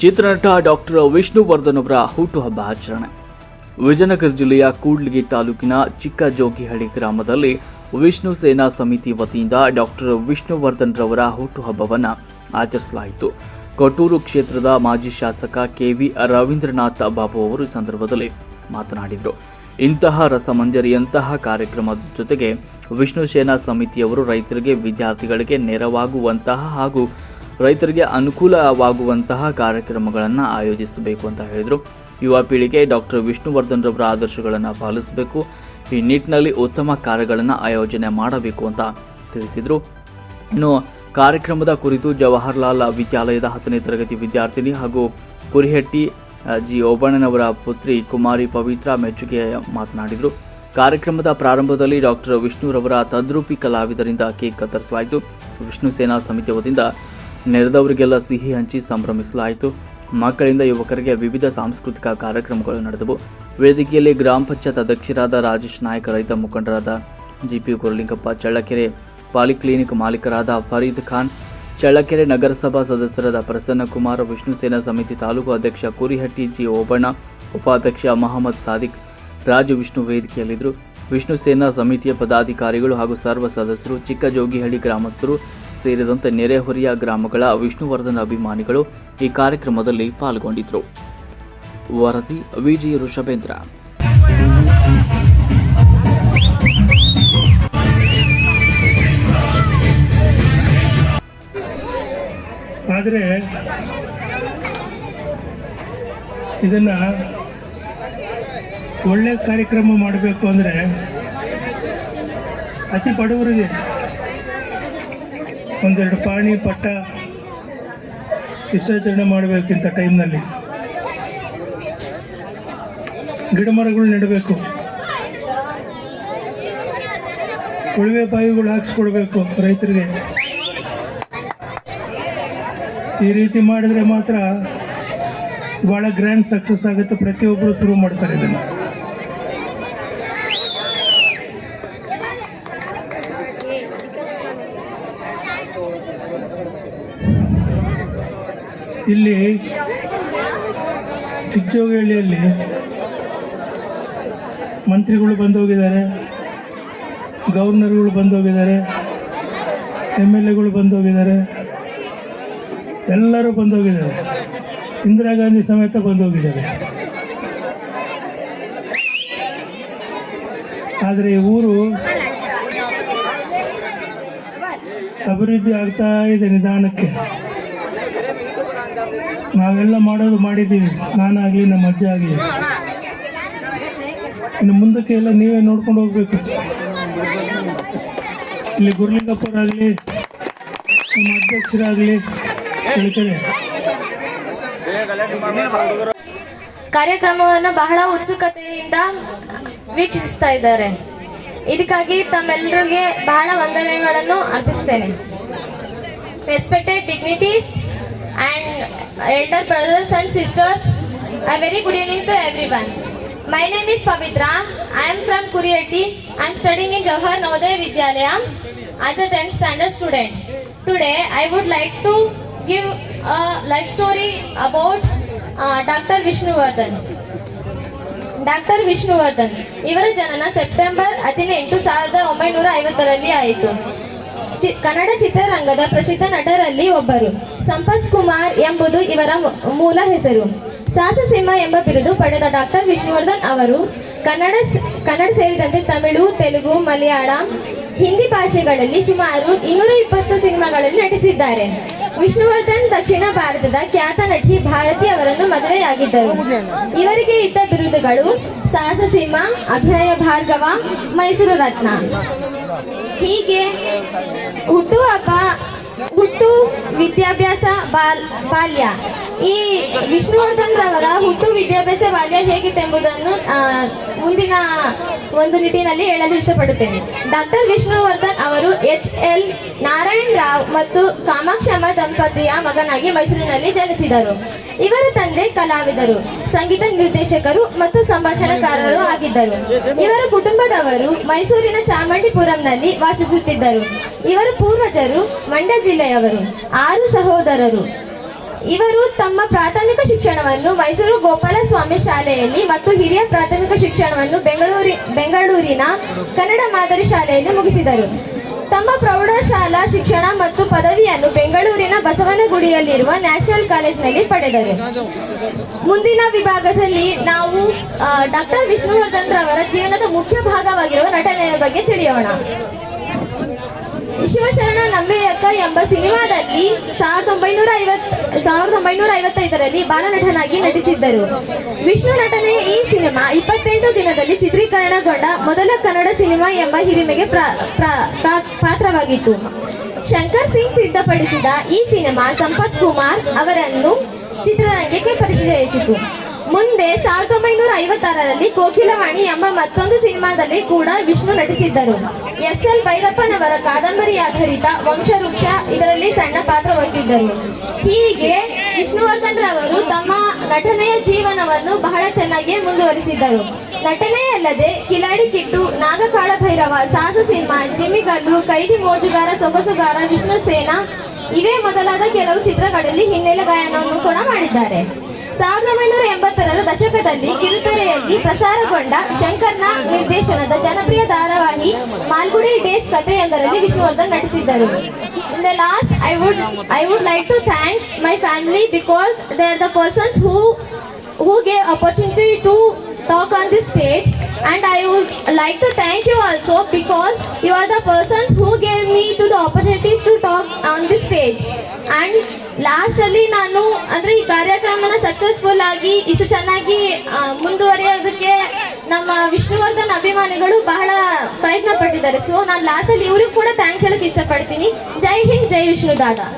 ಚಿತ್ರನಟ ಡಾಕ್ಟರ್ ವಿಷ್ಣುವರ್ಧನ್ ಅವರ ಹುಟ್ಟುಹಬ್ಬ ಆಚರಣೆ. ವಿಜಯನಗರ ಜಿಲ್ಲೆಯ ಕೂಡ್ಲಿಗಿ ತಾಲೂಕಿನ ಚಿಕ್ಕ ಜೋಗಿಹಳ್ಳಿ ಗ್ರಾಮದಲ್ಲಿ ವಿಷ್ಣು ಸೇನಾ ಸಮಿತಿ ವತಿಯಿಂದ ಡಾಕ್ಟರ್ ವಿಷ್ಣುವರ್ಧನ್ ರವರ ಹುಟ್ಟುಹಬ್ಬವನ್ನು ಆಚರಿಸಲಾಯಿತು. ಕೊಟ್ಟೂರು ಕ್ಷೇತ್ರದ ಮಾಜಿ ಶಾಸಕ ಕೆವಿ ರವೀಂದ್ರನಾಥ್ ಬಾಬು ಅವರು ಈ ಸಂದರ್ಭದಲ್ಲಿ ಮಾತನಾಡಿದರು. ಇಂತಹ ರಸಮಂಜರಿಯಂತಹ ಕಾರ್ಯಕ್ರಮದ ಜೊತೆಗೆ ವಿಷ್ಣು ಸೇನಾ ಸಮಿತಿಯವರು ರೈತರಿಗೆ ವಿದ್ಯಾರ್ಥಿಗಳಿಗೆ ನೆರವಾಗುವಂತಹ ಹಾಗೂ ರೈತರಿಗೆ ಅನುಕೂಲವಾಗುವಂತಹ ಕಾರ್ಯಕ್ರಮಗಳನ್ನು ಆಯೋಜಿಸಬೇಕು ಅಂತ ಹೇಳಿದರು. ಯುವ ಪೀಳಿಗೆ ಡಾಕ್ಟರ್ ವಿಷ್ಣುವರ್ಧನ್ ರವರ ಆದರ್ಶಗಳನ್ನು ಪಾಲಿಸಬೇಕು. ಈ ನಿಟ್ಟಿನಲ್ಲಿ ಉತ್ತಮ ಕಾರ್ಯಗಳನ್ನು ಆಯೋಜನೆ ಮಾಡಬೇಕು ಅಂತ ತಿಳಿಸಿದರು. ಇನ್ನು ಕಾರ್ಯಕ್ರಮದ ಕುರಿತು ಜವಾಹರ್ಲಾಲ್ ವಿದ್ಯಾಲಯದ ಹತ್ತನೇ ತರಗತಿ ವಿದ್ಯಾರ್ಥಿನಿ ಹಾಗೂ ಕುರಿಹಟ್ಟಿ ಜಿ ಓಬಣ್ಣನವರ ಪುತ್ರಿ ಕುಮಾರಿ ಪವಿತ್ರ ಮೆಚ್ಚುಗೆ ಮಾತನಾಡಿದರು. ಕಾರ್ಯಕ್ರಮದ ಪ್ರಾರಂಭದಲ್ಲಿ ಡಾಕ್ಟರ್ ವಿಷ್ಣುರವರ ತದ್ರೂಪಿ ಕಲಾವಿದರಿಂದ ಕೇಕ್ ಕತ್ತರಿಸಲಾಯಿತು. ವಿಷ್ಣು ಸೇನಾ ಸಮಿತಿ ವತಿಯಿಂದ ನೆರೆದವರಿಗೆಲ್ಲ ಸಿಹಿ ಹಂಚಿ ಸಂಭ್ರಮಿಸಲಾಯಿತು. ಮಕ್ಕಳಿಂದ ಯುವಕರಿಗೆ ವಿವಿಧ ಸಾಂಸ್ಕೃತಿಕ ಕಾರ್ಯಕ್ರಮಗಳು ನಡೆದವು. ವೇದಿಕೆಯಲ್ಲಿ ಗ್ರಾಮ ಪಂಚಾಯತ್ ಅಧ್ಯಕ್ಷರಾದ ರಾಜೇಶ್ ನಾಯಕ್, ರೈತ ಮುಖಂಡರಾದ ಜಿಪಿ ಗುರುಲಿಂಗಪ್ಪ ಚಳ್ಳಕೆರೆ ಪಾಲಿಕ್ಲಿನಿಕ್ ಮಾಲೀಕರಾದ ಫರೀದ್ ಖಾನ್, ಚಳ್ಳಕೆರೆ ನಗರಸಭಾ ಸದಸ್ಯರಾದ ಪ್ರಸನ್ನ ಕುಮಾರ್ ವಿಷ್ಣು ಸೇನಾ ಸಮಿತಿ ತಾಲೂಕು ಅಧ್ಯಕ್ಷ ಕುರಿಹಟ್ಟಿ ಜಿ ಓಬಣ್ಣ, ಉಪಾಧ್ಯಕ್ಷ ಮಹಮ್ಮದ್ ಸಾದಿಕ್, ರಾಜು ವಿಷ್ಣು ವೇದಿಕೆಯಲ್ಲಿದ್ದರು. ವಿಷ್ಣು ಸೇನಾ ಸಮಿತಿಯ ಪದಾಧಿಕಾರಿಗಳು ಹಾಗೂ ಸರ್ವ ಸದಸ್ಯರು ಚಿಕ್ಕಜೋಗಿಹಳ್ಳಿ ಗ್ರಾಮಸ್ಥರು ಸೇರಿದಂತೆ ನೆರೆಹೊರೆಯ ಗ್ರಾಮಗಳ ವಿಷ್ಣುವರ್ಧನ್ ಅಭಿಮಾನಿಗಳು ಈ ಕಾರ್ಯಕ್ರಮದಲ್ಲಿ ಪಾಲ್ಗೊಂಡಿದ್ದರು ವರದಿ ವಿಜಯ ಋಷಭೇಂದ್ರ ಆದರೆ ಇದನ್ನ ಒಳ್ಳೆ ಕಾರ್ಯಕ್ರಮ ಮಾಡಬೇಕು ಅಂದರೆ ಅತಿ ಬಡವರಿಗೆ ಒಂದೆರಡು ಪಾಣಿ ಪಟ್ಟ ವಿಸರ್ಜನೆ ಮಾಡಬೇಕಿಂತ ಟೈಮ್ನಲ್ಲಿ. ಗಿಡ ಮರಗಳು ನೆಡಬೇಕು. ಉಳುವೆ ಬಾವಿಗಳು ಹಾಕ್ಸ್ಕೊಡ್ಬೇಕು ರೈತರಿಗೆ. ಈ ರೀತಿ ಮಾಡಿದ್ರೆ ಮಾತ್ರ ಭಾಳ ಗ್ರ್ಯಾಂಡ್ ಸಕ್ಸಸ್ ಆಗುತ್ತೆ. ಪ್ರತಿಯೊಬ್ಬರು ಶುರು ಮಾಡ್ತಾರೆ ಇದನ್ನು. ಇಲ್ಲಿ ಚಿಕ್ಕಜೋಗಹಳ್ಳಿಯಲ್ಲಿ ಮಂತ್ರಿಗಳು ಬಂದು ಹೋಗಿದ್ದಾರೆ ಗವರ್ನರ್ಗಳು ಬಂದೋಗಿದ್ದಾರೆ ಎಂ ಎಲ್ ಎಗಳು ಬಂದೋಗಿದ್ದಾರೆ, ಎಲ್ಲರೂ ಬಂದೋಗಿದ್ದಾರೆ, ಇಂದಿರಾ ಗಾಂಧಿ ಸಮೇತ ಬಂದೋಗಿದ್ದಾರೆ. ಆದರೆ ಈ ಊರು ಅಭಿವೃದ್ಧಿ ಆಗ್ತಾ ಇದೆ ನಿಧಾನಕ್ಕೆ. ನಾವೆಲ್ಲ ಮಾಡೋದು ಮಾಡಿದ್ದೀವಿ. ನಾನಾಗಲಿ ನಮ್ಮ ಅಜ್ಜ ಆಗಲಿ ಇನ್ನು ಮುಂದಕ್ಕೆ ಎಲ್ಲ ನೀವೇ ನೋಡ್ಕೊಂಡು ಹೋಗ್ಬೇಕು. ಇಲ್ಲಿ ಗುರುಲಿಂಗಪ್ಪರಾಗಲಿ, ನಮ್ಮ ಅಧ್ಯಕ್ಷರಾಗಲಿ ಹೇಳ್ತಾರೆ ಕಾರ್ಯಕ್ರಮವನ್ನು ಬಹಳ ಉತ್ಸುಕತೆಯಿಂದ ವೀಕ್ಷಿಸ್ತಾ ಇದ್ದಾರೆ. ಇದಕ್ಕಾಗಿ ತಮ್ಮೆಲ್ಲರಿಗೆ ಬಹಳ ವಂದನೆಗಳನ್ನು ಅರ್ಪಿಸ್ತೇನೆ. Respected dignitaries and elder brothers and sisters I very good evening to every one my name is Pavithra I am from Kuriyatti I am studying in Jawahar Navodaya Vidyalaya as a tenth standard student today I would like to give a life story about doctor Vishnuvardhan doctor Vishnuvardhan, ಇವರ ಜನನ September ಹದಿನೆಂಟು ಸಾವಿರದ ಒಂಬೈನೂರ ಐವತ್ತರಲ್ಲಿ ಆಯಿತು. ಚಿ, ಕನ್ನಡ ಚಿತ್ರರಂಗದ ಪ್ರಸಿದ್ಧ ನಟರಲ್ಲಿ ಒಬ್ಬರು. ಸಂಪತ್ ಕುಮಾರ್ ಎಂಬುದು ಇವರ ಮೂಲ ಹೆಸರು. ಸಾಹಸಸಿಂಹ ಎಂಬ ಬಿರುದು ಪಡೆದ ಡಾಕ್ಟರ್ ವಿಷ್ಣುವರ್ಧನ್ ಅವರು ಕನ್ನಡ ಕನ್ನಡ ಸೇರಿದಂತೆ ತಮಿಳು, ತೆಲುಗು, ಮಲಯಾಳಂ ಹಿಂದಿ ಭಾಷೆಗಳಲ್ಲಿ ಸುಮಾರು ಇನ್ನೂರ ಇಪ್ಪತ್ತು ಸಿನಿಮಾಗಳಲ್ಲಿ ನಟಿಸಿದ್ದಾರೆ. ವಿಷ್ಣುವರ್ಧನ್ ದಕ್ಷಿಣ ಭಾರತದ ಖ್ಯಾತ ನಟಿ ಭಾರತಿ ಅವರನ್ನು ಮದುವೆಯಾಗಿದ್ದರು. ಇವರಿಗೆ ಇದ್ದ ಬಿರುದುಗಳು ಸಾಹಸ ಸಿಂಹ ಅಭಿನಯ ಭಾರ್ಗವ, ಮೈಸೂರು ರತ್ನ. ಹೀಗೆ ಹುಟ್ಟುಹಬ್ಬ ಹುಟ್ಟು ವಿದ್ಯಾಭ್ಯಾಸ ಬಾಲ್, ಬಾಲ್ಯ. ಈ ವಿಷ್ಣುವರ್ಧನ್ ರವರ ಹುಟ್ಟು ವಿದ್ಯಾಭ್ಯಾಸ ಬಾಲ್ಯ ಹೇಗಿತ್ತೆಂಬುದನ್ನು ಮುಂದಿನ ಒಂದು ನಿಟ್ಟಿನಲ್ಲಿ ಹೇಳಲು ಇಷ್ಟಪಡುತ್ತೇನೆ. ಡಾಕ್ಟರ್ ವಿಷ್ಣುವರ್ಧನ್ ಅವರು ಎಚ್ ಎಲ್ ನಾರಾಯಣ್ ರಾವ್ ಮತ್ತು ಕಾಮಾಕ್ಷಮ್ಮ ದಂಪತಿಯ ಮಗನಾಗಿ ಮೈಸೂರಿನಲ್ಲಿ ಜನಿಸಿದರು. ಇವರ ತಂದೆ ಕಲಾವಿದರು, ಸಂಗೀತ ನಿರ್ದೇಶಕರು ಮತ್ತು ಸಂಭಾಷಣಕಾರರು ಆಗಿದ್ದರು. ಇವರ ಕುಟುಂಬದವರು ಮೈಸೂರಿನ ಚಾಮಂಡಿಪುರಂನಲ್ಲಿ ವಾಸಿಸುತ್ತಿದ್ದರು. ಇವರ ಪೂರ್ವಜರು ಮಂಡ್ಯ ಜಿಲ್ಲೆಯವರು. ಆರು ಸಹೋದರರು. ಇವರು ತಮ್ಮ ಪ್ರಾಥಮಿಕ ಶಿಕ್ಷಣವನ್ನು ಮೈಸೂರು ಗೋಪಾಲಸ್ವಾಮಿ ಶಾಲೆಯಲ್ಲಿ ಮತ್ತು ಹಿರಿಯ ಪ್ರಾಥಮಿಕ ಶಿಕ್ಷಣವನ್ನು ಬೆಂಗಳೂರಿ, ಬೆಂಗಳೂರಿನ ಕನ್ನಡ ಮಾದರಿ ಶಾಲೆಯಲ್ಲಿ ಮುಗಿಸಿದರು. ತಮ್ಮ ಪ್ರೌಢಶಾಲಾ ಶಿಕ್ಷಣ ಮತ್ತು ಪದವಿಯನ್ನು ಬೆಂಗಳೂರಿನ ಬಸವನಗುಡಿಯಲ್ಲಿರುವ ನ್ಯಾಷನಲ್ ಕಾಲೇಜ್ನಲ್ಲಿ ಪಡೆದರು. ಮುಂದಿನ ವಿಭಾಗದಲ್ಲಿ ನಾವು ಡಾಕ್ಟರ್ ವಿಷ್ಣುವರ್ಧನ್ ರವರ ಜೀವನದ ಮುಖ್ಯ ಭಾಗವಾಗಿರುವ ನಟನೆಯ ಬಗ್ಗೆ ತಿಳಿಯೋಣ. ಶಿವಶರಣ ನಮ್ಮೆಯಕ್ಕ ಎಂಬ ಸಿನಿಮಾದಲ್ಲಿ ಸಾವಿರದ ಒಂಬೈನೂರ ಐವತ್, ಸಾವಿರದ ಒಂಬೈನೂರ ಐವತ್ತೈದರಲ್ಲಿ ಬಾಲನಟನಾಗಿ ನಟಿಸಿದ್ದರು. ವಿಷ್ಣು ನಟನೆಯ ಈ ಸಿನಿಮಾ ಇಪ್ಪತ್ತೆಂಟು ದಿನದಲ್ಲಿ ಚಿತ್ರೀಕರಣಗೊಂಡ ಮೊದಲ ಕನ್ನಡ ಸಿನಿಮಾ ಎಂಬ ಹಿರಿಮೆಗೆ ಪಾತ್ರವಾಗಿತ್ತು. ಶಂಕರ್ ಸಿಂಗ್ ಸಿದ್ಧಪಡಿಸಿದ ಈ ಸಿನಿಮಾ ಸಂಪತ್ ಕುಮಾರ್ ಅವರನ್ನು ಚಿತ್ರರಂಗಕ್ಕೆ ಪರಿಚಯಿಸಿತು. ಮುಂದೆ ಸಾವಿರದ ಒಂಬೈನೂರ ಐವತ್ತಾರರಲ್ಲಿ ಕೋಕಿಲವಾಣಿ ಎಂಬ ಮತ್ತೊಂದು ಸಿನಿಮಾದಲ್ಲಿ ಕೂಡ ವಿಷ್ಣು ನಟಿಸಿದ್ದರು. ಎಸ್ ಎಲ್ ಭೈರಪ್ಪನವರ ಕಾದಂಬರಿ ಆಧಾರಿತ ವಂಶವೃಕ್ಷ ಇದರಲ್ಲಿ ಸಣ್ಣ ಪಾತ್ರ ವಹಿಸಿದ್ದರು. ಹೀಗೆ ವಿಷ್ಣುವರ್ಧನ್ ರವರು ತಮ್ಮ ನಟನೆಯ ಜೀವನವನ್ನು ಬಹಳ ಚೆನ್ನಾಗಿ ಮುಂದುವರಿಸಿದ್ದರು. ನಟನೆಯಲ್ಲದೆ ಕಿಲಾಡಿ ಕಿಟ್ಟು, ನಾಗಕಾಳ ಭೈರವ, ಸಾಹಸ ಸಿಂಹ ಜಿಮ್ಮಿಗಲ್ಲು ಕೈದಿ ಮೋಜುಗಾರ, ಸೊಗಸುಗಾರ, ವಿಷ್ಣು ಸೇನಾ ಇವೇ ಮೊದಲಾದ ಕೆಲವು ಚಿತ್ರಗಳಲ್ಲಿ ಹಿನ್ನೆಲೆ ಗಾಯನವನ್ನು ಕೂಡ ಮಾಡಿದ್ದಾರೆ. ಸಾವಿರದ ಒಂಬೈನೂರ ಎಂಬತ್ತರ ದಶಕದಲ್ಲಿ ಕಿರುತೆರೆಯಲ್ಲಿ ಪ್ರಸಾರಗೊಂಡ ಶಂಕರ್ನ ನಿರ್ದೇಶನದ ಜನಪ್ರಿಯ ಧಾರಾವಾಹಿ ಮಾಲ್ಗುಡಿ ಡೇಸ್ ಕಥೆಯೊಂದರಲ್ಲಿ Vishnuvardhan ನಟಿಸಿದ್ದರು. In the last I would I would like to thank my family because they are the persons who who gave opportunity to talk on this stage and I would like to thank you also because you are the persons who gave me to the opportunities to talk on this stage and last ಅಲ್ಲಿ ನಾನು, ಅಂದ್ರೆ ಈ ಕಾರ್ಯಕ್ರಮನ successful ಆಗಿ, ಇಷ್ಟು ಚೆನ್ನಾಗಿ ಮುಂದುವರಿಯೋದಕ್ಕೆ ನಮ್ಮ ವಿಷ್ಣುವರ್ಧನ್ ಅಭಿಮಾನಿಗಳು ಬಹಳ ಪ್ರಯತ್ನ ಪಟ್ಟಿದ್ದಾರೆ. ಸೊ ನಾನು ಲಾಸ್ಟ್ ಅಲ್ಲಿ ಇವ್ರಿಗೂ ಕೂಡ ಥ್ಯಾಂಕ್ಸ್ ಹೇಳಕ್ ಇಷ್ಟಪಡ್ತೀನಿ. ಜೈ ಹಿಂದ್, ಜೈ ವಿಷ್ಣು ದಾದಾ.